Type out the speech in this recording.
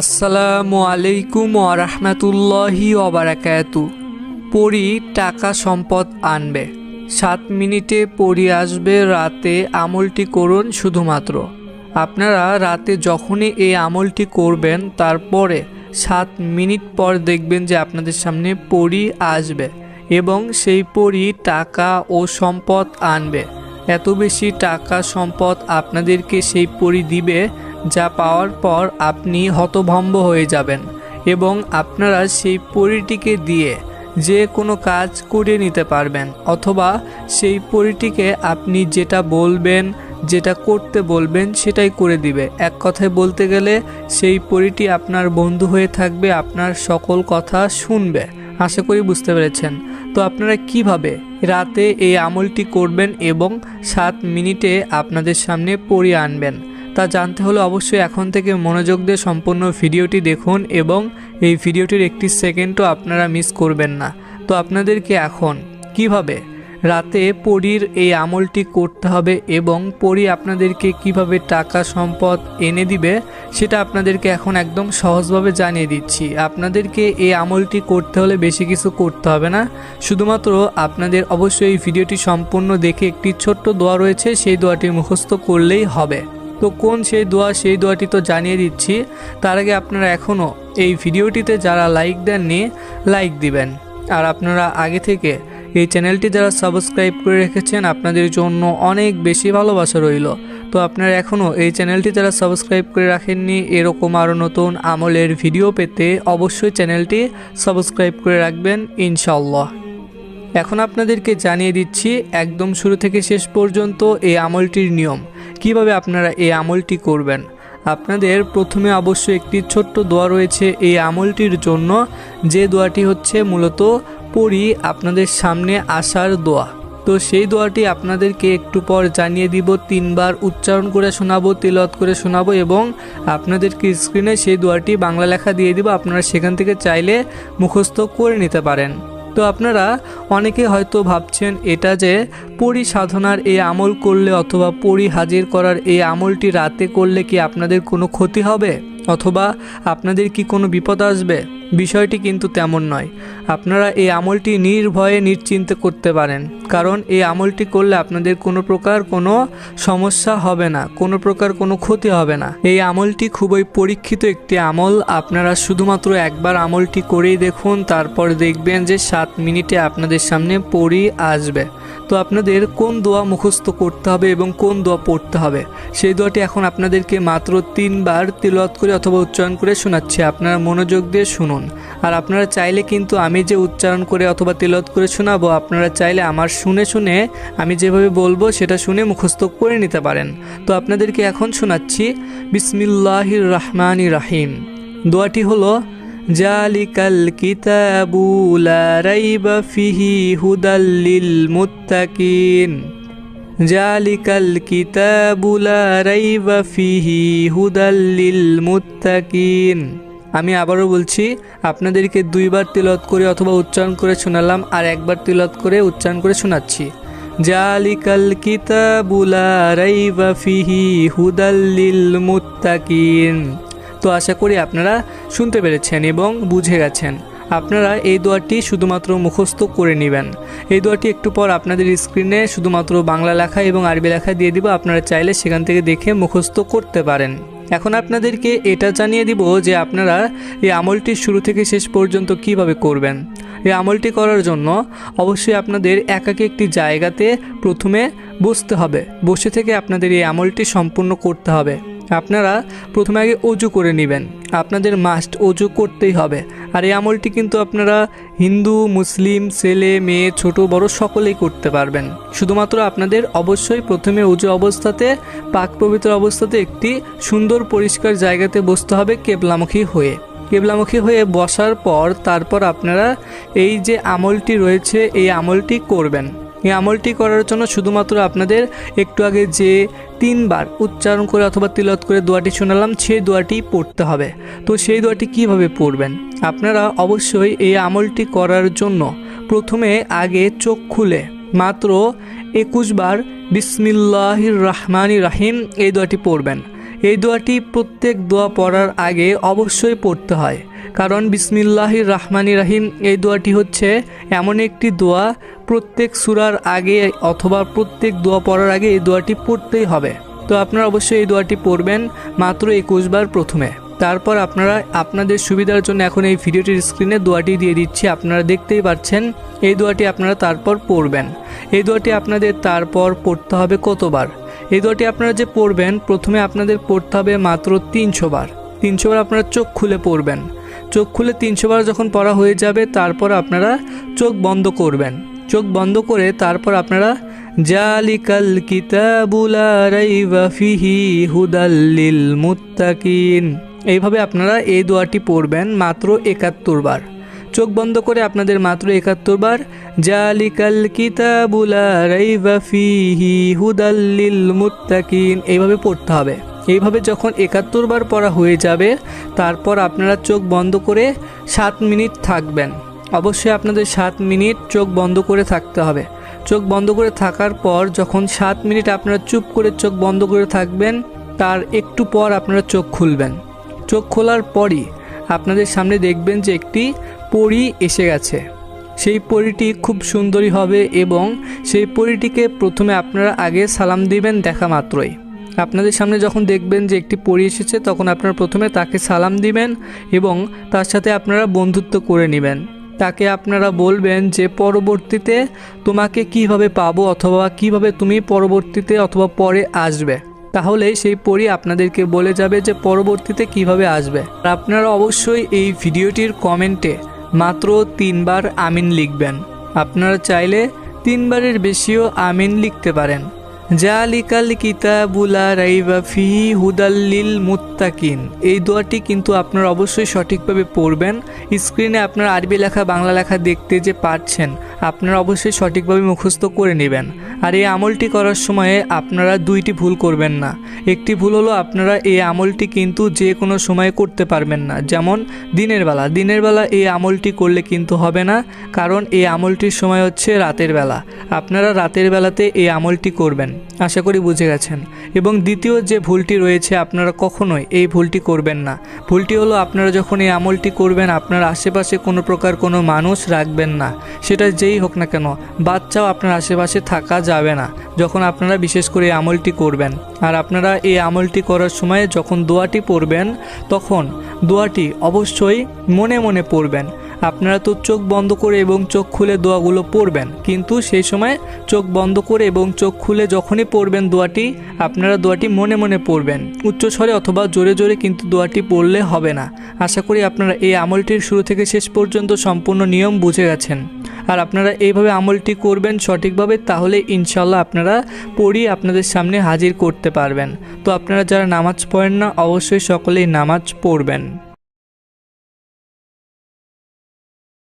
আসসালামু আলাইকুম ওরহমতুল্লাহি ওবারাকাতু পরি টাকা সম্পদ আনবে। সাত মিনিটে পরি আসবে, রাতে আমলটি করুন শুধুমাত্র। আপনারা রাতে যখনই এই আমলটি করবেন, তারপরে সাত মিনিট পর দেখবেন যে আপনাদের সামনে পরি আসবে এবং সেই পরি টাকা ও সম্পদ আনবে। এত বেশি টাকা সম্পদ আপনাদেরকে সেই পরি দিবে যা পাওয়ার পর আপনি হতভম্ব হয়ে যাবেন এবং আপনারা সেই পরিটিকে দিয়ে যে কোনো কাজ করে নিতে পারবেন অথবা সেই পরিটিকে আপনি যেটা বলবেন, যেটা করতে বলবেন সেটাই করে দিবে। এক কথায় বলতে গেলে সেই পরিটি আপনার বন্ধু হয়ে থাকবে, আপনার সকল কথা শুনবে। আশা করি বুঝতে পেরেছেন। তো আপনারা কীভাবে রাতে এই আমলটি করবেন এবং সাত মিনিটে আপনাদের সামনে পড়িয়ে আনবেন? তা জানতে হলে অবশ্যই এখন থেকে মনোযোগ দিয়ে সম্পূর্ণ ভিডিওটি দেখুন এবং এই ভিডিওটির একটি সেকেন্ডও আপনারা মিস করবেন না। তো আপনাদেরকে এখন কীভাবে রাতে পরীর এই আমলটি করতে হবে এবং পরি আপনাদেরকে কীভাবে টাকা সম্পদ এনে দিবে, সেটা আপনাদেরকে এখন একদম সহজভাবে জানিয়ে দিচ্ছি। আপনাদেরকে এই আমলটি করতে হলে বেশি কিছু করতে হবে না। শুধুমাত্র আপনাদের অবশ্যই এই ভিডিওটি সম্পূর্ণ দেখে একটি ছোট্ট দোয়া রয়েছে, সেই দোয়াটি মুখস্থ করলেই হবে। তো কোন সেই দোয়া, সেই দোয়াটি তো জানিয়ে দিচ্ছি। তার আগে আপনারা এখনও এই ভিডিওটিতে যারা লাইক দেননি লাইক দিবেন। আর আপনারা আগে থেকে এই চ্যানেলটি যারা সাবস্ক্রাইব করে রেখেছেন, আপনাদের জন্য অনেক বেশি ভালোবাসা রইল। তো আপনারা এখনও এই চ্যানেলটি যারা সাবস্ক্রাইব করে রাখেননি, এরকম আরও নতুন আমলের ভিডিও পেতে অবশ্যই চ্যানেলটি সাবস্ক্রাইব করে রাখবেন ইনশাল্লাহ এখন আপনাদেরকে জানিয়ে দিচ্ছি, একদম শুরু থেকে শেষ পর্যন্ত এই আমলটির নিয়ম। কীভাবে আপনারা এই আমলটি করবেন? আপনাদের প্রথমে অবশ্যই একটি ছোট্ট দোয়া রয়েছে এই আমলটির জন্য। যে দোয়াটি হচ্ছে মূলত পড়ি আপনাদের সামনে আসার দোয়া। তো সেই দোয়াটি আপনাদেরকে একটু পর জানিয়ে দিব, তিনবার উচ্চারণ করে শোনাবো তিলত করে শোনাবো এবং আপনাদেরকে স্ক্রিনে সেই দোয়াটি বাংলা লেখা দিয়ে দিব। আপনারা সেখান থেকে চাইলে মুখস্থ করে নিতে পারেন। তো আপনারা অনেকে হয়তো ভাবছেন, এটা যে পরি সাধনার এই আমল করলে অথবা পরি হাজির করার এই আমলটি রাতে করলে কি আপনাদের কোনো ক্ষতি হবে? অথবা আপনাদের কি কোনো বিপদ আসবে? বিষয়টি কিন্তু তেমন নয়। আপনারা এই আমলটি নির্ভয়ে নিশ্চিন্তে করতে পারেন, কারণ এই আমলটি করলে আপনাদের কোনো প্রকার কোনো সমস্যা হবে না, কোনো প্রকার কোনো ক্ষতি হবে না। এই আমলটি খুবই পরীক্ষিত একটি আমল। আপনারা শুধুমাত্র একবার আমলটি করেই দেখুন, তারপর দেখবেন যে সাত মিনিটে আপনাদের সামনে পড়ি আসবে। তো আপনাদের কোন দোয়া মুখস্থ করতে হবে এবং কোন দোয়া পড়তে হবে? সেই দোয়াটি এখন আপনাদেরকে মাত্র তিনবার তিলত করে অথবা উচ্চারণ করে শোনাচ্ছি। আপনারা মনোযোগ দিয়ে শুনুন। আর আপনারা চাইলে কিন্তু আমি যে উচ্চারণ করে অথবা তিলত করে শোনাবো, আপনারা চাইলে আমার শুনে শুনে আমি যেভাবে বলব সেটা শুনে মুখস্থ করে নিতে পারেন। তো আপনাদেরকে এখন শোনাচ্ছি, বিসমিল্লাহির রহমানির রাহিম। দোয়াটি হলো জালিকাল কিতাবু লা রাইবা ফিহি হুদাল লিল মুত্তাকিন জালিকাল কিতাবু লা রাইবা ফিহি হুদাল লিল মুত্তাকিন আমি আবারও বলছি, আপনাদেরকে দুইবার তিলত করে অথবা উচ্চারণ করে শোনালাম আর একবার তিলত করে উচ্চারণ করে শোনাচ্ছি। জালিকাল কিতাবু লা রাইবা ফিহি হুদাল লিল মুত্তাকিন তো আশা করি আপনারা শুনতে পেরেছেন এবং বুঝে গেছেন। আপনারা এই দোয়াটি শুধুমাত্র মুখস্থ করে নেবেন। এই দোয়াটি একটু পর আপনাদের স্ক্রিনে শুধুমাত্র বাংলা লেখা এবং আরবি লেখা দিয়ে দিব। আপনারা চাইলে সেখান থেকে দেখে মুখস্থ করতে পারেন। এখন আপনাদেরকে এটা জানিয়ে দিব যে আপনারা এই আমলটি শুরু থেকে শেষ পর্যন্ত কীভাবে করবেন। এই আমলটি করার জন্য অবশ্যই আপনাদের একাকে একটি জায়গাতে প্রথমে বসতে হবে। বসে থেকে আপনাদের এই আমলটি সম্পূর্ণ করতে হবে। আপনারা প্রথমে আগে অজু করে নেবেন। আপনাদের মাস্ট অজু করতেই হবে। আর এই আমলটি কিন্তু আপনারা হিন্দু, মুসলিম, ছেলে, মেয়ে, ছোট, বড় সকলেই করতে পারবেন। শুধুমাত্র আপনাদের অবশ্যই প্রথমে উজু অবস্থাতে, পাক পবিত্র অবস্থাতে একটি সুন্দর পরিষ্কার জায়গাতে বসতে হবে কেবলামুখী হয়ে। কেবলামুখী হয়ে বসার পর তারপর আপনারা এই যে আমলটি রয়েছে, এই আমলটি করবেন। এই আমলটি করার জন্য শুধুমাত্র আপনাদের একটু আগে যে তিনবার উচ্চারণ করে অথবা তিলত করে দোয়াটি শোনালাম, সেই দোয়াটি পড়তে হবে। তো সেই দোয়াটি কীভাবে পড়বেন? আপনারা অবশ্যই এই আমলটি করার জন্য প্রথমে আগে চোখ খুলে মাত্র একুশ বার বিসমিল্লাহির রহমানির রাহিম এই দোয়াটি পড়বেন। এই দোয়াটি প্রত্যেক দোয়া পড়ার আগে অবশ্যই পড়তে হয়। কারণ বিসমিল্লাহির রাহমানি রাহিম এই দোয়াটি হচ্ছে এমন একটি দোয়া প্রত্যেক সুরার আগে অথবা প্রত্যেক দোয়া পড়ার আগে এই দোয়াটি পড়তেই হবে। তো আপনারা অবশ্যই এই দোয়াটি পড়বেন মাত্র একুশ বার প্রথমে। তারপর আপনারা আপনাদের সুবিধার জন্য এখন এই ভিডিওটির স্ক্রিনে দোয়াটি দিয়ে দিচ্ছি, আপনারা দেখতেই পাচ্ছেন। এই দোয়াটি আপনারা তারপর পড়বেন। এই দোয়াটি আপনাদের তারপর পড়তে হবে কতবার? এই দোয়াটি আপনারা যে পড়বেন, প্রথমে আপনাদের পড়তে হবে মাত্র তিনশো বার। তিনশো বার আপনারা চোখ খুলে পড়বেন। চোখ খুলে তিনশো বার যখন পড়া হয়ে যাবে, তারপর আপনারা চোখ বন্ধ করবেন। চোখ বন্ধ করে তারপর আপনারা জালিকাল কিতাবুলা রাইবা ফিহি হুদাল্লিল মুত্তাকিন। এইভাবে আপনারা এই দোয়াটি পড়বেন মাত্র একাত্তর বার। চোখ বন্ধ করে আপনাদের মাত্র একাত্তর বার, জালিকাল কিতাবুলা রাইবা ফিহি হুদাল্লিল মুত্তাকিন। এইভাবে পড়তে হবে। এইভাবে যখন একাত্তর বার পড়া হয়ে যাবে, তারপর আপনারা চোখ বন্ধ করে সাত মিনিট থাকবেন। অবশ্যই আপনাদের সাত মিনিট চোখ বন্ধ করে থাকতে হবে। চোখ বন্ধ করে থাকার পর যখন সাত মিনিট আপনারা চুপ করে চোখ বন্ধ করে থাকবেন, তার একটু পর আপনারা চোখ খুলবেন। চোখ খোলার পরই আপনাদের সামনে দেখবেন যে একটি পরী এসে গেছে। সেই পরীটি খুব সুন্দরী হবে এবং সেই পরীটিকে প্রথমে আপনারা আগে সালাম দিবেন দেখা মাত্রই। আপনাদের সামনে যখন দেখবেন যে একটি পরী এসেছে, তখন আপনারা প্রথমে তাকে সালাম দিবেন এবং তার সাথে আপনারা বন্ধুত্ব করে নেবেন। তাকে আপনারা বলবেন যে, পরবর্তীতে তোমাকে কীভাবে পাবো অথবা কীভাবে তুমি পরবর্তীতে অথবা পরে আসবে? তাহলে সেই পরি আপনাদেরকে বলে যাবে যে, পরবর্তীতে কীভাবে আসবে? আপনারা অবশ্যই এই ভিডিওটির কমেন্টে মাত্র তিনবার আমিন লিখবেন। আপনারা চাইলে তিনবারের বেশিও আমিন লিখতে পারেন। জালিকাল কিতাবুলা রাইবা ফি হুদাল্লিল মুত্তাকিন। এই দোয়াটি কিন্তু আপনারা অবশ্যই সঠিকভাবে পড়বেন। স্ক্রিনে আপনার আরবি লেখা, বাংলা লেখা দেখতে যে পাচ্ছেন আপনারা অবশ্যই সঠিকভাবে মুখস্থ করে নেবেন। আর এই আমলটি করার সময়ে আপনারা দুইটি ভুল করবেন না। একটি ভুল হলো আপনারা এই আমলটি কিন্তু যে কোনো সময়ে করতে পারবেন না। যেমন দিনের বেলা। দিনের বেলা এই আমলটি করলে কিন্তু হবে না, কারণ এই আমলটির সময় হচ্ছে রাতের বেলা। আপনারা রাতের বেলাতে এই আমলটি করবেন, আশা করি বুঝে গেছেন। এবং দ্বিতীয় যে ভুলটি রয়েছে আপনারা কখনোই এই ভুলটি করবেন না। ভুলটি হলো আপনারা যখন এই আমলটি করবেন, আপনার আশেপাশে কোনো প্রকার কোনো মানুষ রাখবেন না। সেটা যেই হোক না কেন, বাচ্চাও আপনার আশেপাশে থাকা যাবে না, যখন আপনারা বিশেষ করে এই আমলটি করবেন। আর আপনারা এই আমলটি করার সময় যখন দোয়াটি পড়বেন, তখন দোয়াটি অবশ্যই মনে মনে পড়বেন। আপনারা তো চোখ বন্ধ করে এবং চোখ খুলে দোয়াগুলো পড়বেন, কিন্তু সেই সময় চোখ বন্ধ করে এবং চোখ খুলে যখনই পড়বেন দোয়াটি, আপনারা দোয়াটি মনে মনে পড়বেন। উচ্চস্বরে অথবা জোরে জোরে কিন্তু দোয়াটি পড়লে হবে না। আশা করি আপনারা এই আমলটির শুরু থেকে শেষ পর্যন্ত সম্পূর্ণ নিয়ম বুঝে গেছেন। আর আপনারা এইভাবে আমলটি করবেন সঠিকভাবে, তাহলে ইনশাল্লাহ আপনারা পড়ি আপনাদের সামনে হাজির করতে পারবেন। তো আপনারা যারা নামাজ পড়েন না, অবশ্যই সকলেই নামাজ পড়বেন।